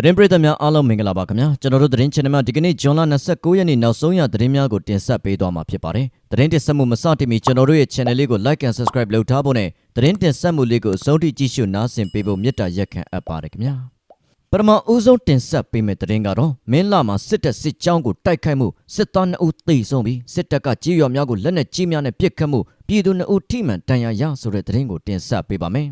သတင်းပရိသတ်များအားလုံးမင်္ဂလာပါခင်ဗျာကျွန်တော်တို့သတင်း channel မှာဒီကနေ့ဇွန်လ29ရက်နေ့နောက်ဆုံးရသတင်းများကိုတင်ဆက်ပေးသွားမှာဖြစ်ပါတယ်သတင်းတင်ဆက်မှုမစတင်မီကျွန်တော်တို့ရဲ့ channel လေးကို like and subscribe လုပ်ထားဖို့နဲ့သတင်းတင်ဆက်မှုလေးကိုအဆုံးထိကြည့်ရှုနားဆင်ပေးဖို့မေတ္တာရက်ခံအပ်ပါတယ်ခင်ဗျာပထမဦးဆုံးတင်ဆက်ပေးမယ့်သတင်းကတော့မင်းလာမှာစစ်တပ်စစ်ကြောင်းကိုတိုက်ခိုက်မှုစစ်သား2ဦးသေဆုံးပြီးစစ်တပ်ကကြေးရွာများကိုလက်နက်ကြီးများနဲ့ပစ်ခတ်မှုပြည်သူ2ဦးထိမှန်ဒဏ်ရာရဆိုတဲ့သတင်းကိုတင်ဆက်ပေးပါမယ်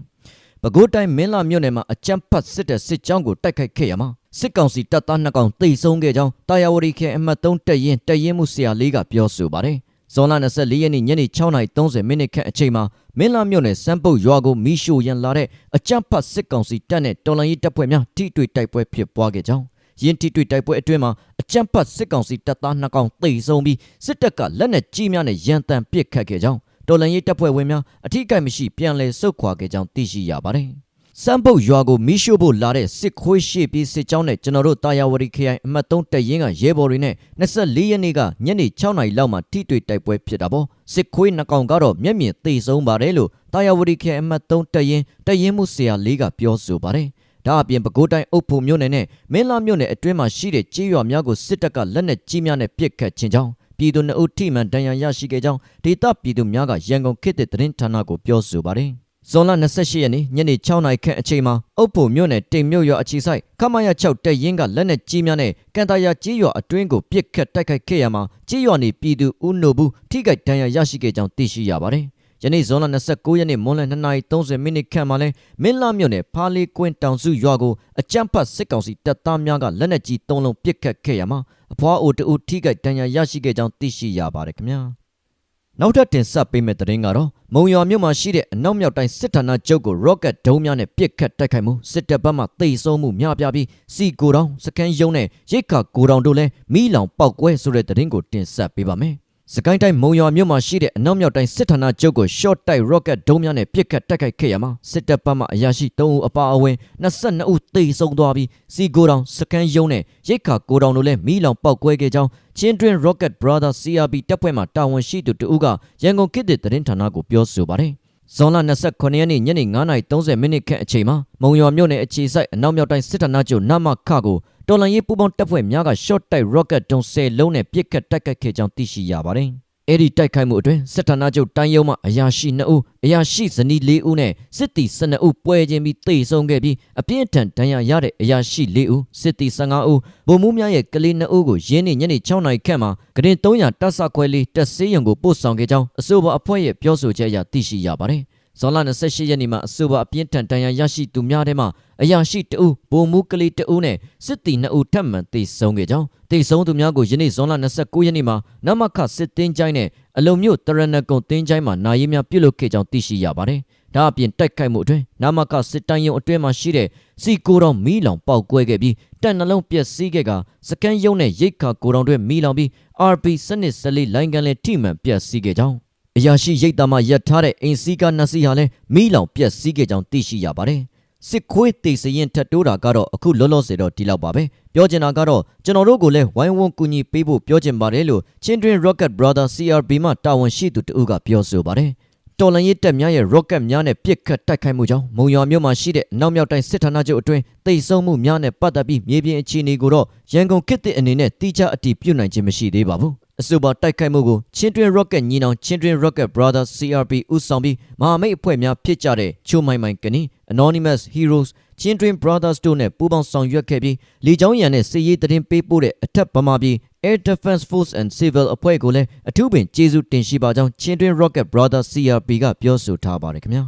ပဲခူးတိုင်းမင်းလာမြို့နယ်မှာအကြမ်းဖက်စစ်တပ်စစ်ကြောင်းကိုတိုက်ခိုက်ခဲ့ရမှာစစ်ကောင်စီတပ်သား2ကောင်သေဆုံးခဲ့ကြောင်းတာယာဝတီခေအမှတ်3တပ်ရင်းတပ်ရင်းမှုဆရာလေးကပြောဆိုပါတယ်။ဇွန်လ24ရက်နေ့ညနေ6:30မိနစ်ခန့်အချိန်မှာမင်းလာမြို့နယ်စမ်းပုတ်ရွာကိုမီးရှို့ရန်လာတဲ့အကြမ်းဖက်စစ်ကောင်စီတပ်နဲ့တော်လှန်ရေးတပ်ဖွဲ့များထိတွေ့တိုက်ပွဲဖြစ်ပွားခဲ့ကြောင်းရင်းထိတွေ့တိုက်ပွဲအတွင်းမှာအကြမ်းဖက်စစ်ကောင်စီတပ်သား2ကောင်သေဆုံးပြီးစစ်တပ်ကလက်နက်ကြီးများနဲ့ရန်တမ်းပစ်ခတ်ခဲ့ကြောင်း တော်လှန်ရေးတပ်ဖွဲ့ဝင်များအထိကိမရှိပြန်လည်ဆုတ်ခွာခဲ့ကြောင်းသိရှိရပါတယ်။စမ်းပုတ်ရွာကိုမီးရှို့ဖို့လာတဲ့စစ်ခွေးရှေ့ပြီးစစ်ကြောင်းနဲ့ကျွန်တော်တို့တာယာဝတီခရိုင်အမှတ်3တပ်ရင်းကရဲဘော်တွေနဲ့24ရက်နေ့ကညနေ6နာရီလောက်မှာထိတွေ့တိုက်ပွဲဖြစ်တာပေါ့စစ်ခွေးနှစ်ကောင်ကတော့မျက်မြင်သေဆုံးပါတယ်လို့တာယာဝတီခရိုင်အမှတ်3တပ်ရင်းတပ်ရင်းမှုဆရာလေးကပြောဆိုပါတယ်ဒါအပြင်ပဲခူးတိုင်းအုပ်ဖို့မြို့နယ်နဲ့မင်းလာမြို့နယ်အတွင်းမှာရှိတဲ့ကြေးရွာများကိုစစ်တပ်ကလက်နက်ကြီးများနဲ့ပစ်ခတ်ခြင်းကြောင့် ပြည်သူနှစ်ဦးထိမှန်ဒဏ်ရာရရှိခဲ့ကြောင်းဒေသပြည်သူများကရန်ကုန်ခေတ်သစ်သတင်းဌာနကိုပြောဆိုပါတယ်ဇွန်လ28ရက်နေ့ညနေ6နာရီခန့်အချိန်မှာအုပ်ဖို့မြို့နယ်တိမ်မြို့ရွာအခြေဆိုင်ခမရ6တက်ရင်ကလက်နက်ကြီးများနဲ့ကန်တာယာကြီးရွာအတွင်းကိုပစ်ခတ်တိုက်ခိုက်ခဲ့ရမှာကြီးရွာနေပြည်သူဦးနိုဘူးထိခိုက်ဒဏ်ရာရရှိခဲ့ကြောင်းသိရှိရပါတယ်။ယနေ့ဇွန်လ29ရက်နေ့မွန်းလယ်2:30မိနစ်ခန့်မှာလဲမင်းလာမြို့နယ်ဖားလေးကွင်းတောင်စုရွာကိုအကြမ်းဖက်စစ်ကောင်စီတပ်သားများကလက်နက်ကြီး၃လုံးပစ်ခတ်ခဲ့ရမှာ အဖွားအိုတူထိခိုက်ဒဏ်ရာရရှိခဲ့ကြောင်းသိရှိရပါတယ်ခင်ဗျာ။နောက်ထပ်တင်ဆက်ပေးမယ့်သတင်းကတော့မုံရွာမြို့မှာရှိတဲ့အနောက်မြောက်တိုင်းစစ်ဌာနချုပ်ကို rocket ဒုံးများနဲ့ပစ်ခတ်တိုက်ခိုက်မှုစစ်တပ်ဘက်မှသိဆုံးမှုများပြားပြီးစီကိုတောင်စကန်ယုံနဲ့ရိတ်ခါကိုတောင်တို့လည်းမိလောင်ပောက်ကွဲဆိုတဲ့သတင်းကိုတင်ဆက်ပေးပါမယ်။ စကိုင်းတိုင်းမုံရွာမြို့မှာရှိတဲ့အနောက်မြောက်တိုင်းစစ်ဌာနချုပ်ကို short တိုက် rocket ဒုံးများနဲ့ပစ်ခတ်တိုက်ခိုက်ခဲ့ရမှာစစ်တပ်ဘက်မှအရာရှိ3ဦးအပါအဝင်22ဦးသေဆုံးသွားပြီးစီကိုတောင်စကန်ယုံနဲ့ရိတ်ခါကိုတောင်တို့လည်းမိလောင်ပောက်ကွဲခဲ့ကြောင်းချင်းတွင် Rocket Brother CRB တပ်ဖွဲ့မှတာဝန်ရှိသူတဦးကရန်ကုန်ခေတ်သစ်သတင်းဌာနကိုပြောဆိုပါတယ်။ ဇွန်လ29ရက်နေ့ညနေ9:30မိနစ်ခန့်အချိန်မှာမုံရွာမြို့နယ်အခြေစိုက်အနောက်မြောက်တိုင်းစစ်ဌာနချုပ်နမခကိုတော်လန်ရေးပူပေါင်းတပ်ဖွဲ့များက short တိုက် rocket တုံး10လုံးနဲ့ပစ်ခတ်တိုက်ခိုက်ခဲ့ကြောင်းသိရှိရပါတယ်။ အဲ့ဒီတိုက်ခိုက်မှုအတွင်းစစ်ဌာနချုပ်တိုင်းရုံးမှအရာရှိ2ဦးအရာရှိဇနီး4ဦးနဲ့စစ်တီ12ဦးပွဲချင်းပြီးတေဆုံးခဲ့ပြီးအပြင်းထန်ဒဏ်ရာရတဲ့အရာရှိ4ဦးစစ်တီ15ဦးဗိုလ်မှူးများရဲ့ကလေး2ဦးကိုရင်းနေညနေ6နာရီခန့်မှာကရင်300တပ်ဆခွဲလေးတက်ဆေးရုံကိုပို့ဆောင်ခဲ့ကြောင်းအဆိုပါအဖွဲ့ရဲ့ပြောဆိုချက်အရသိရှိရပါတယ်။ ဇွန်လ28ရက်နေ့မှာအဆိုပါအပြင်းထန်တန်ရာရရှိသူများထဲမှာအရာရှိတဦးဗိုလ်မှူးကလေးတဦးနဲ့စစ်တီ2ဦးထပ်မံတေဆုံးခဲ့ကြောင်းတေဆုံးသူများကိုယနေ့ဇွန်လ29ရက်နေ့မှာနမခစစ်တင်းကျိုင်းနဲ့အလုံမြို့တရဏဂုံတင်းကျိုင်းမှာနာရီများပြုလုပ်ခဲ့ကြောင်းသိရှိရပါတယ်။ဒါအပြင်တိုက်ခိုက်မှုအတွင်းနမခစစ်တိုင်းရုံအတွင်းမှာရှိတဲ့စီကိုတော်မီးလောင်ပေါက်ကွဲခဲ့ပြီးတပ်နှလုံးပျက်စီးခဲ့ကစကန်ရုံနဲ့ရိတ်ခါကိုတော်တွေမီးလောင်ပြီး RP စနစ်စလေးလိုင်းကန်လည်းထိမှန်ပျက်စီးခဲ့ကြောင်း အရာရှိရိတ်သားမှရပ်ထားတဲ့အိမ်စီးကားနှစ်စီးဟာလည်းမိလောင်ပျက်စီးခဲ့ကြောင်းသိရှိရပါတယ်။စစ်ခွေးတေစရင်ထတ်တိုးတာကတော့အခုလောလောဆယ်တော့ဒီလောက်ပါပဲ။ပြောချင်တာကတော့ကျွန်တော်တို့ကိုလည်းဝိုင်းဝန်းကူညီပေးဖို့ပြောချင်ပါတယ်လို့ Children Rocket Brother CRB မှတာဝန်ရှိသူတဦးကပြောဆိုပါတယ်။တော်လန်ရေးတပ်များရဲ့ rocket များနဲ့ပစ်ခတ်တိုက်ခိုက်မှုကြောင့်မုံရွာမြို့မှာရှိတဲ့အနောက်မြောက်တိုင်းစစ်ဌာနချုပ်အတွင်းတိတ်ဆုံးမှုများနဲ့ပတ်သက်ပြီးမြေပြင်အခြေအနေကိုတော့ရန်ကုန်ခေတ်သစ်အနေနဲ့တိကျအတည်ပြုနိုင်ခြင်းမရှိသေးပါဘူး။ အဆိုပါတိုက်ခိုက်မှုကိုချင်းတွင် Rocket ညီနောင်ချင်းတွင် Rocket Brothers CRP ဦးဆောင်ပြီးမဟာမိတ်အဖွဲ့များဖြစ်ကြတဲ့ချိုမိုင်မိုင်ကနီ Anonymous Heroes ချင်းတွင် Brothers တို့နဲ့ပူးပေါင်းဆောင်ရွက်ခဲ့ပြီးလေကြောင်းရန်နဲ့စစ်ရေးတရင်ပေးပို့တဲ့အထက်ဗမာပြည် Air Defense Force and Civil အဖွဲ့ကိုလည်းအထူးပင်ကျေးဇူးတင်ရှိပါကြောင်းချင်းတွင် Rocket Brothers CRP ကပြောဆိုထားပါတယ်ခင်ဗျာ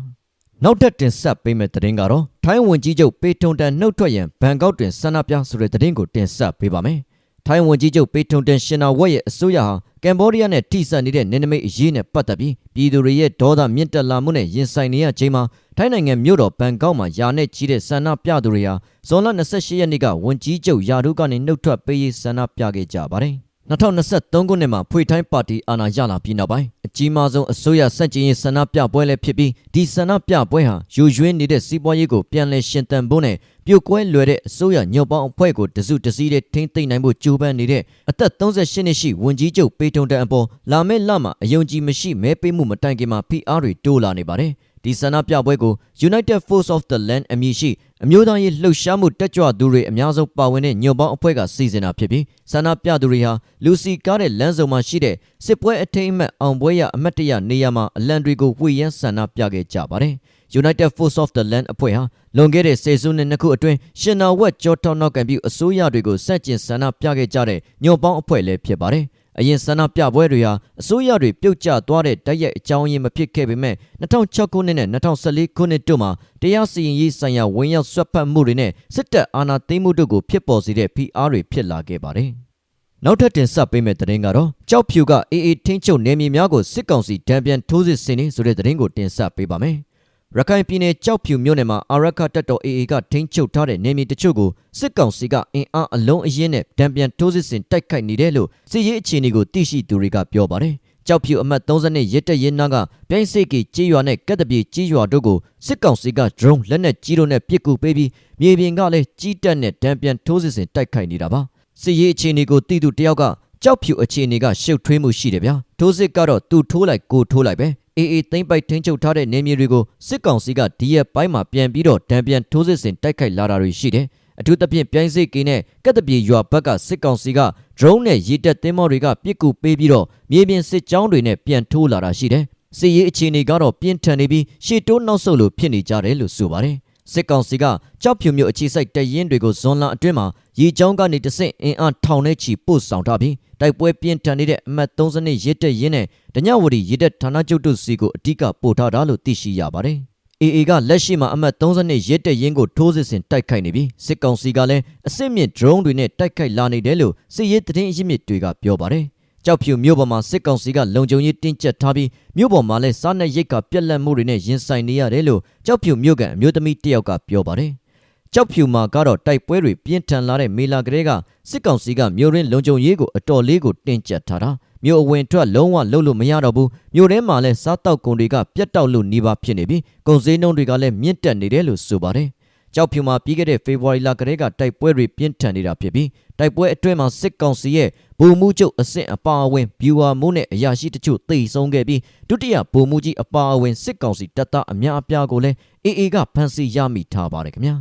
နောက်ထပ်တင်ဆက်ပေးမယ့်သတင်းကတော့ထိုင်းဝန်ကြီးချုပ်ပေထုံတန်နှုတ်ထွက်ရန်ဘန်ကောက်တွင်ဆန္ဒပြဆိုတဲ့သတင်းကိုတင်ဆက်ပေးပါမယ် ထိုင်းဝန်ကြီးချုပ်ပေထုံတန်ရှင်နာဝက်ရဲ့အစိုးရဟာကမ်ဘောဒီးယားနဲ့ထိစပ်နေတဲ့နယ်နိမိတ်အရေးနဲ့ပတ်သက်ပြီးပြည်သူတွေရဲ့ဒေါသမြင့်တက်လာမှုနဲ့ရင်ဆိုင်နေရချိန်မှာထိုင်းနိုင်ငံမြို့တော်ဘန်ကောက်မှာယာနဲ့ကြီးတဲ့ဆန္ဒပြသူတွေဟာဇွန်လ28ရက်နေ့ကဝန်ကြီးချုပ်ယာဒုကနေနှုတ်ထွက်ပေးရေးဆန္ဒပြခဲ့ကြပါတယ် 2023ခုနှစ်မှာဖွေထိုင်းပါတီအာဏာရလာပြီးနောက်ပိုင်းအကြီးမားဆုံးအစိုးရစက်ကျင်ရေးဆန္ဒပြပွဲလည်းဖြစ်ပြီးဒီဆန္ဒပြပွဲဟာယူရွေးနေတဲ့စီးပွားရေးကိုပြန်လည်ရှင်သန်ဖို့နဲ့ပြိုကွဲလွယ်တဲ့အစိုးရညွန့်ပေါင်းအဖွဲ့ကိုတစုတစည်းတဲ့ထိမ့်သိမ့်နိုင်ဖို့ကြိုးပမ်းနေတဲ့အသက်38နှစ်ရှိဝန်ကြီးချုပ်ပေထုံတန်အပေါ်လာမယ့်လမှာအယုံကြည်မရှိမဲပေးမှုမတိုင်ခင်မှာ PR တွေတိုးလာနေပါတယ်။ ဒီဆန္ဒပြပွဲကို United Force of the Land အမည်ရှိအမျိုးသားရေးလှုပ်ရှားမှုတက်ကြွသူတွေအများဆုံးပါဝင်တဲ့ညွန့်ပေါင်းအဖွဲ့ကစီစဉ်တာဖြစ်ပြီးဆန္ဒပြသူတွေဟာလူစီကားတဲ့လမ်းစုံမှာရှိတဲ့စစ်ပွဲအထိမ်းအမှတ်အောင်ပွဲရအမတ်တရနေရာမှာအလံတွေကိုဝှေ့ရမ်းဆန္ဒပြခဲ့ကြပါတယ်။ United Force of the Land အဖွဲ့ဟာလွန်ခဲ့တဲ့စေစုနှစ်နှစ်ခုအတွင်းရှင်နာဝက်ကြောထောက်နောက်ကံပြုအစိုးရတွေကိုစန့်ကျင်ဆန္ဒပြခဲ့ကြတဲ့ညွန့်ပေါင်းအဖွဲ့လည်းဖြစ်ပါတယ်။ အရင်ဆန္ဒပြပွဲတွေဟာအစိုးရတွေပြုတ်ကျသွားတဲ့တိုက်ရိုက်အကြောင်းရင်းမဖြစ်ခဲ့ပေမဲ့2006ခုနှစ်နဲ့2014ခုနှစ်တို့မှာတရားစီရင်ရေးဆိုင်ရာဝင်ရောက်ဆွတ်ဖက်မှုတွေနဲ့စစ်တပ်အာဏာသိမ်းမှုတို့ကိုဖြစ်ပေါ်စေတဲ့ PR တွေဖြစ်လာခဲ့ပါတယ်။နောက်ထပ်တင်ဆက်ပေးမယ့်သတင်းကတော့ကြောက်ဖြူကအေအေထင်းချုပ်နေမြေများကိုစစ်ကောင်စီတံပြန်ထိုးစစ်ဆင်နေဆိုတဲ့သတင်းကိုတင်ဆက်ပေးပါမယ်။ ရခိုင်ပြည်နယ်ကြောက်ဖြူမြို့နယ်မှာအာရခတပ်တော် AA ကထိန်းချုပ်ထားတဲ့နေမြေတချို့ကိုစစ်ကောင်စီကအင်အားအလုံးအရင်းနဲ့တံပြန်ထိုးစစ်ဆင်တိုက်ခိုက်နေတယ်လို့စစ်ရေးအခြေအနေကိုသိရှိသူတွေကပြောပါတယ်။ကြောက်ဖြူအမှတ်32ရစ်တက်ရင်နာကပြိုင်းစိတ်ကကြီးရွာနဲ့ကက်တပြေကြီးရွာတို့ကိုစစ်ကောင်စီက drone လက်နက်ကြီးတို့နဲ့ပစ်ကူပေးပြီးမြေပြင်ကလည်းကြီးတက်နဲ့တံပြန်ထိုးစစ်ဆင်တိုက်ခိုက်နေတာပါ။စစ်ရေးအခြေအနေကိုသိသူတယောက်ကကြောက်ဖြူအခြေအနေကရှုပ်ထွေးမှုရှိတယ်ဗျာ။ထိုးစစ်ကတော့သူ့ထိုးလိုက်ကိုထိုးလိုက်ပဲ အေးအေးသိမ့်ပိုက်ထိန်းချုပ်ထားတဲ့နေမြေတွေကိုစစ်ကောင်စီကဒီရက်ပိုင်းမှာပြန်ပြီးတော့တံပြန်ထိုးစစ်ဆင်တိုက်ခိုက်လာတာတွေရှိတယ်။အထူးသဖြင့်ပြိုင်းစိတ်ကင်းနဲ့ကက်တပြေရွာဘက်ကစစ်ကောင်စီက drone နဲ့ရေတပ်သင်းမောတွေကပြစ်ကူပေးပြီးတော့မြေပြင်စစ်ကြောင်းတွေနဲ့ပြန်ထိုးလာတာရှိတယ်။စစ်ရေးအခြေအနေကတော့ပြင်းထန်နေပြီးရှေ့တိုးနောက်ဆုတ်လို့ဖြစ်နေကြတယ်လို့ဆိုပါတယ်။စစ်ကောင်စီကကြောက်ဖြူမျိုးအခြေစိုက်တရင်တွေကိုဇွန်လအတွင်းမှာရေချောင်းကနေတဆင့်အင်အားထောင်နဲ့ချီပို့ဆောင်ထားပြီး တိုက်ပွဲပြင်းထန်နေတဲ့အမှတ်32ရစ်တက်ရင်းနဲ့ဒညဝတီရစ်တက်ဌာနချုပ်တို့စီကိုအဓိကပို့ထားတာလို့သိရှိရပါတယ်။ AA ကလက်ရှိမှာအမှတ်32ရစ်တက်ရင်းကိုထိုးစစ်ဆင်တိုက်ခိုက်နေပြီးစစ်ကောင်စီကလည်းအစစ်မြင့် drone တွေနဲ့တိုက်ခိုက်လာနေတယ်လို့စစ်ရေးသတင်းအရင်းမြစ်တွေကပြောပါတယ်။ကြောက်ဖြူမြို့ပေါ်မှာစစ်ကောင်စီကလုံခြုံရေးတင်းကျပ်ထားပြီးမြို့ပေါ်မှာလည်းစားနပ်ရိက္ခာပြက်လက်မှုတွေနဲ့ရင်ဆိုင်နေရတယ်လို့ကြောက်ဖြူမြို့ကန်အမျိုးသမီးတယောက်ကပြောပါတယ်။ ကြောက်ဖြူမှာကတော့တိုက်ပွဲတွေပြင်းထန်လာတဲ့မေလာကလေးကစစ်ကောင်စီကမြို့ရင်းလုံခြုံရေးကိုအတော်လေးကိုတင်းကျပ်ထားတာမြို့အဝင်ထွက်လုံးဝလှုပ်လို့မရတော့ဘူးမြို့ထဲမှာလည်းစားတောက်ကုန်တွေကပြတ်တောက်လို့နေပါဖြစ်နေပြီးကုန်စည်နှုန်းတွေကလည်းမြင့်တက်နေတယ်လို့ဆိုပါတယ်ကြောက်ဖြူမှာပြီးခဲ့တဲ့ဖေဖော်ဝါရီလကတည်းကတိုက်ပွဲတွေပြင်းထန်နေတာဖြစ်ပြီးတိုက်ပွဲအတွင်းမှာစစ်ကောင်စီရဲ့ဗိုလ်မှူးချုပ်အဆင့်အပါအဝင်ဘီဝါမိုးနဲ့အရာရှိတချို့တိတ်ဆုံးခဲ့ပြီးဒုတိယဗိုလ်မှူးကြီးအပါအဝင်စစ်ကောင်စီတပ်သားအများအပြားကိုလည်းအေအေကဖမ်းဆီးရမိထားပါတယ်ခင်ဗျာ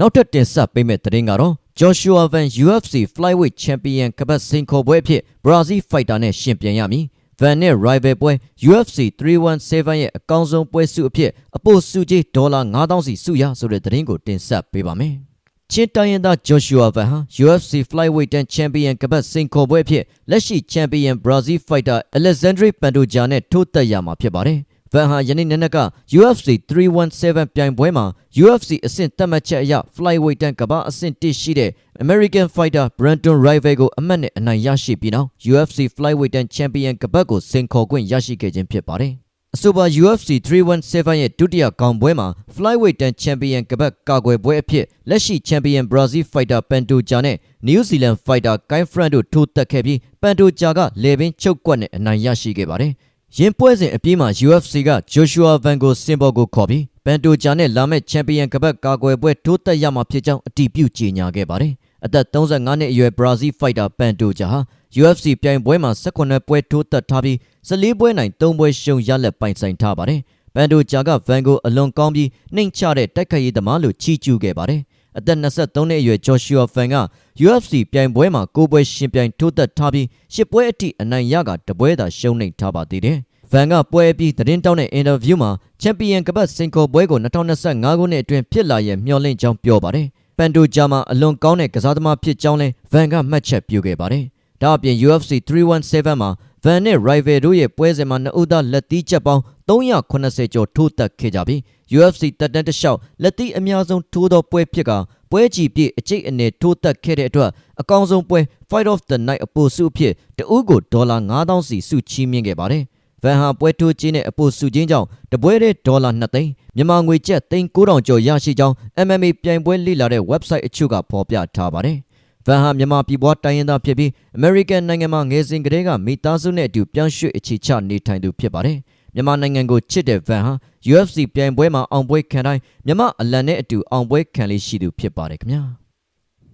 နောက်ထပ်တင်ဆက်ပေးမယ့်သတင်းကတော့ Joshua Van UFC Flyweight Champion ကပတ်စင်ခေါ်ပွဲအဖြစ် Brazil Fighter နဲ့ရှင်ပြိုင်ရမည် Van နဲ့ Rival ပွဲ UFC 317ရဲ့အကောင်းဆုံးပွဲစုအဖြစ်အပိုစုကြီးဒေါ်လာ9000စီစုရဆိုတဲ့သတင်းကိုတင်ဆက်ပေးပါမယ်။ချင်းတိုင်းရင်းသား Joshua Van ဟာ UFC Flyweight တန် Champion ကပတ်စင်ခေါ်ပွဲအဖြစ်လက်ရှိ Champion Brazil Fighter Alexandre Pantoja နဲ့ထိုးသက်ရမှာဖြစ်ပါတယ်။ ဗန်ဟာယနေ့နေ့နက်က UFC 317ပြိုင်ပွဲမှာ UFC အဆင့်သတ်မှတ်ချက်အရ flyweight တန်းကမ္ဘာအဆင့်1ရှိတဲ့ American fighter Brandon Rival ကိုအမတ်နဲ့အနိုင်ရရှိပြီးနောက် UFC flyweight တန်း champion ကပတ်ကိုစင်ခေါ်ခွင့်ရရှိခဲ့ခြင်းဖြစ်ပါတယ်။အဆိုပါ UFC 317ရဲ့ဒုတိယကောင်ပွဲမှာ flyweight တန်း champion ကပတ်ကာကွယ်ပွဲအဖြစ်လက်ရှိ champion Brazil fighter Pantoja နဲ့ New Zealand fighter Kai Fran တို့ထိုးတက်ခဲ့ပြီး Pantoja ကလေပင်ချုပ်ကွက်နဲ့အနိုင်ရရှိခဲ့ပါတယ်။ ရင်ပွဲစဉ်အပြီးမှာ UFC က Joshua Van ကိုစင်ဘော်ကိုခေါ်ပြီးပန်တိုဂျာနဲ့လာမယ့်ချန်ပီယံကပတ်ကာကွယ်ပွဲထိုးသက်ရမှာဖြစ်ကြောင်းအတည်ပြုကြေညာခဲ့ပါတယ်။အသက်35နှစ်အရွယ် Brazil fighter ပန်တိုဂျာဟာ UFC ပြိုင်ပွဲမှာ18ပွဲထိုးသက်ထားပြီး14ပွဲနိုင်3ပွဲရှုံးရလက်ပိုင်ဆိုင်ထားပါတယ်။ပန်တိုဂျာက Van ကိုအလွန်ကောင်းပြီးနှိမ်ချတဲ့တိုက်ခိုက်ရေးသမားလို့ချီးကျူးခဲ့ပါတယ်။ အသက်23နှစ်အရွယ် Joshua Van က UFC ပြိုင်ပွဲမှာ9ပွဲရှင်ပြိုင်ထိုးသက်ထားပြီး10ပွဲအထိအနိုင်ရကတပွဲသာရှုံးနိမ့်ထားပါသေးတယ်။ဗန်ကပွဲပြီးသတင်းတောင်းတဲ့အင်တာဗျူးမှာချန်ပီယံကပတ်စင်ကောပွဲကို2025ခုနှစ်အတွင်းဖြစ်လာရဲ့မျှော်လင့်ကြောင်းပြောပါတယ်။ပန်တိုဂျာမှာအလွန်ကောင်းတဲ့ကစားသမားဖြစ်ကြောင်းလဲဗန်ကမှတ်ချက်ပြုခဲ့ပါတယ်။ဒါအပြင် UFC 317မှာဗန်နဲ့ Rival တို့ရဲ့ပွဲစဉ်မှာနှစ်ဦးသားလက်သီးချက်ပေါင်း380ကျော်ထိုးတက်ခဲ့ကြပြီး UFC တက်တန်းတစ်လျှောက်လက်သီးအများဆုံးထိုးသောပွဲဖြစ်ကပွဲကြီးပြည့်အကျိတ်အနေထိုးတက်ခဲ့တဲ့အတွက်အကောင်းဆုံးပွဲ Fight of the Night အပိုစုအဖြစ်တဦးကိုဒေါ်လာ9000စီစုချီးမြှင့်ခဲ့ပါတယ်။ဗန်ဟာပွဲထိုးခြင်းနဲ့အပိုစုချင်းကြောင့်တပွဲတဲ့ဒေါ်လာ2သိန်းမြန်မာငွေကျပ်သိန်း9000ကျော်ရရှိကြောင်း MMA ပြိုင်ပွဲလေ့လာတဲ့ website အချို့ကဖော်ပြထားပါတယ်။ဗန်ဟာမြန်မာပြည်ပွားတိုင်းရင်းသားဖြစ်ပြီး American နိုင်ငံမှာငယ်စဉ်ကတည်းကမိသားစုနဲ့အတူပြောင်းရွှေ့အခြေချနေထိုင်သူဖြစ်ပါတယ်။ မြန်မာနိုင်ငံကိုချစ်တဲ့ Van ဟာ UFC ပြိုင်ပွဲမှာအောင်ပွဲခံတိုင်းမြန်မာအလံနဲ့အတူအောင်ပွဲခံလေးရှိသူဖြစ်ပါတယ်ခင်ဗျာ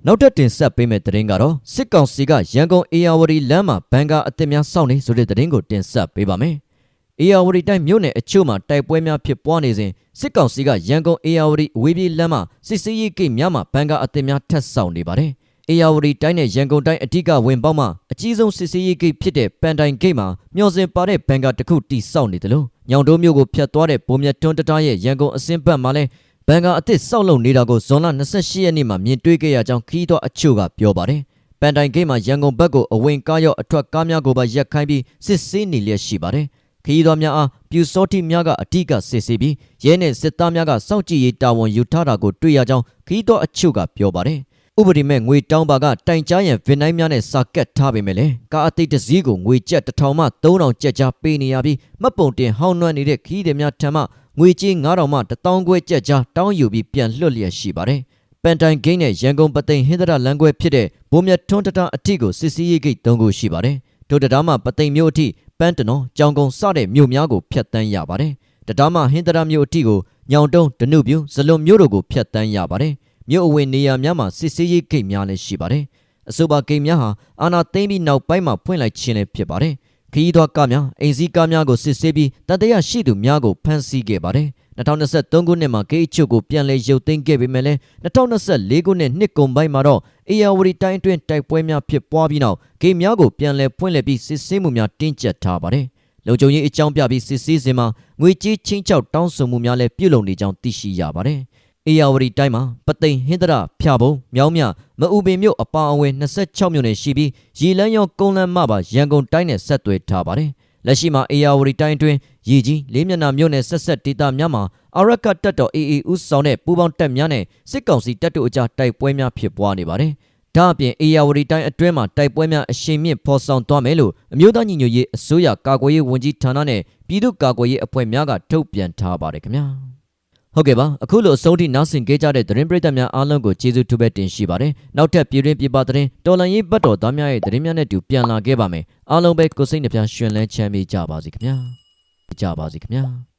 နောက်ထပ်တင်ဆက်ပေးမယ့်သတင်းကတော့စစ်ကောင်စီကရန်ကုန်အေယာဝတီလမ်းမှာဘန်ကာအသစ်များစောင့်နေဆိုတဲ့သတင်းကိုတင်ဆက်ပေးပါမယ်အေယာဝတီတိုင်းမြို့နယ်အချို့မှာတိုက်ပွဲများဖြစ်ပွားနေစဉ်စစ်ကောင်စီကရန်ကုန်အေယာဝတီအဝေးပြေးလမ်းမှာစစ်စေးရေးဂိတ်များမှာဘန်ကာအသစ်များထပ်ဆောင်နေပါတယ် အေယာဝတီတိုင်းနဲ့ရန်ကုန်တိုင်းအထက်ကဝင်ပေါက်မှာအကြီးဆုံးစစ်စေးရေးဂိတ်ဖြစ်တဲ့ပန်တိုင်ဂိတ်မှာမျှော်စင်ပါတဲ့ဘန်ကာတစ်ခုတိစောက်နေတယ်လို့ညောင်တိုးမြို့ကိုဖျက်သွားတဲ့ဗိုလ်မြတ်ထွန်းတထားရဲ့ရန်ကုန်အစင်းဘက်မှာလဲဘန်ကာအသစ်စောက်လုပ်နေတာကိုဇွန်လ28ရက်နေ့မှာမြင်တွေ့ခဲ့ရကြောင်းခီးတော်အချို့ကပြောပါတယ်ပန်တိုင်ဂိတ်မှာရန်ကုန်ဘက်ကိုအဝင်ကားရောက်အထွက်ကားများကိုပါရက်ခိုင်းပြီးစစ်ဆေးနေလျက်ရှိပါတယ်ခရီးသွားများအားပြူစောတိများကအထက်ကစစ်ဆေးပြီးရဲနဲ့စစ်သားများကစောင့်ကြည့်ရေးတာဝန်ယူထားတာကိုတွေ့ရကြောင်းခရီးသွားအချို့ကပြောပါတယ် ဥပဒေမဲ့ငွေတောင်းပါကတိုင်ကြားရန်ဗင်နိုင်များနဲ့စာကက်ထားပေမဲ့လည်းကားအသိတစ်စီးကိုငွေကျပ်တစ်ထောင်မှ3000ကျပ်ကြားပေးနေရပြီးမှတ်ပုံတင်ဟောင်းနှွမ်းနေတဲ့ခီးသည်များထံမှငွေကြေး9000မှ1000ခွဲကျပ်ကြားတောင်းယူပြီးပြန်လွှတ်လျက်ရှိပါတယ်ပန်တိုင်ဂိတ်နဲ့ရန်ကုန်ပသိမ်ဟင်္ဒရာလမ်းခွဲဖြစ်တဲ့ဘိုးမြတ်ထွန်းတတအထိကိုစစ်စီးရေးဂိတ်၃ခုရှိပါတယ်ဒုတဒါမှပသိမ်မြို့အထိပန်းတနော်ကြောင်ကုန်းစတဲ့မြို့များကိုဖျက်ဆီးရပါတယ်တဒါမှဟင်္ဒရာမြို့အထိကိုညောင်တုံးဒနုပြူဇလွန်မြို့တို့ကိုဖျက်ဆီးရပါတယ် မြို့အဝင်နေရာများမှာစစ်ဆေးရေးဂိတ်များလည်းရှိပါတယ်အဆိုပါဂိတ်များဟာအာနာသိမ့်ပြီးနောက်ပိုင်းမှာဖွင့်လိုက်ခြင်းလည်းဖြစ်ပါတယ်ခရီးသွားကားများအိမ်စီးကားများကိုစစ်ဆေးပြီးတန်တရာရှိသူများကိုဖမ်းဆီးခဲ့ပါတယ်2023ခုနှစ်မှာဂိတ်အချို့ကိုပြန်လည်ရုပ်သိမ်းခဲ့ပေမဲ့လည်း2024ခုနှစ်နှစ်ကုန်ပိုင်းမှာတော့အေယာဝတီတိုင်းအတွင်းတိုက်ပွဲများဖြစ်ပွားပြီးနောက်ဂိတ်များကိုပြန်လည်ဖွင့်လှစ်ပြီးစစ်ဆေးမှုများတင်းကျပ်ထားပါတယ်လုံခြုံရေးအကြောင်းပြပြီးစစ်ဆေးစဉ်မှာငွေကြေးချင်းချောက်တောင်းဆိုမှုများလည်းပြုလုပ်နေကြောင်းသိရှိရပါတယ် အေယာဝတီတိုင်းမှာပသိမ်ဟင်္ဒရာဖျာပုံမြောင်းမြမအူပင်မြို့အပါအဝင်26မြို့နယ်ရှိပြီးရေလန်းရောကုန်းလန်းမပါရန်ကုန်တိုင်းနဲ့ဆက်သွယ်ထားပါတယ်လက်ရှိမှာအေယာဝတီတိုင်းအတွင်းရည်ကြီးလေးမျက်နှာမြို့နယ်ဆက်ဆက်ဒေသများမှာအရက်ကတပ်တော် AA ဦးဆောင်တဲ့ပူးပေါင်းတပ်များနဲ့စစ်ကောင်စီတပ်တို့အကြားတိုက်ပွဲများဖြစ်ပွားနေပါတယ်။ဒါအပြင်အေယာဝတီတိုင်းအတွင်းမှာတိုက်ပွဲများအရှိန်မြင့်ဖော်ဆောင်သွားမယ်လို့အမျိုးသားညီညွတ်ရေးအစိုးရကာကွယ်ရေးဝန်ကြီးဌာနနဲ့ပြည်သူ့ကာကွယ်ရေးအဖွဲ့များကထုတ်ပြန်ထားပါတယ်ခင်ဗျာ။ ဟုတ်ကဲ့ပါအခုလိုအဆုံးထိနားဆင်ကြကြတဲ့သတင်းပရိသတ်များအားလုံးကိုကျေးဇူးတူပဲတင်ရှိပါတယ်နောက်ထပ်ပြည်တွင်းပြည်ပသတင်းတော်လန်ရေးဘတ်တော်သားများရဲ့သတင်းများနဲ့တူပြန်လာခဲ့ပါမယ်အားလုံးပဲကိုစိတ်နှပြရှင်လန်းချမ်းမြေ့ကြပါစေခင်ဗျာကြပါစေခင်ဗျာ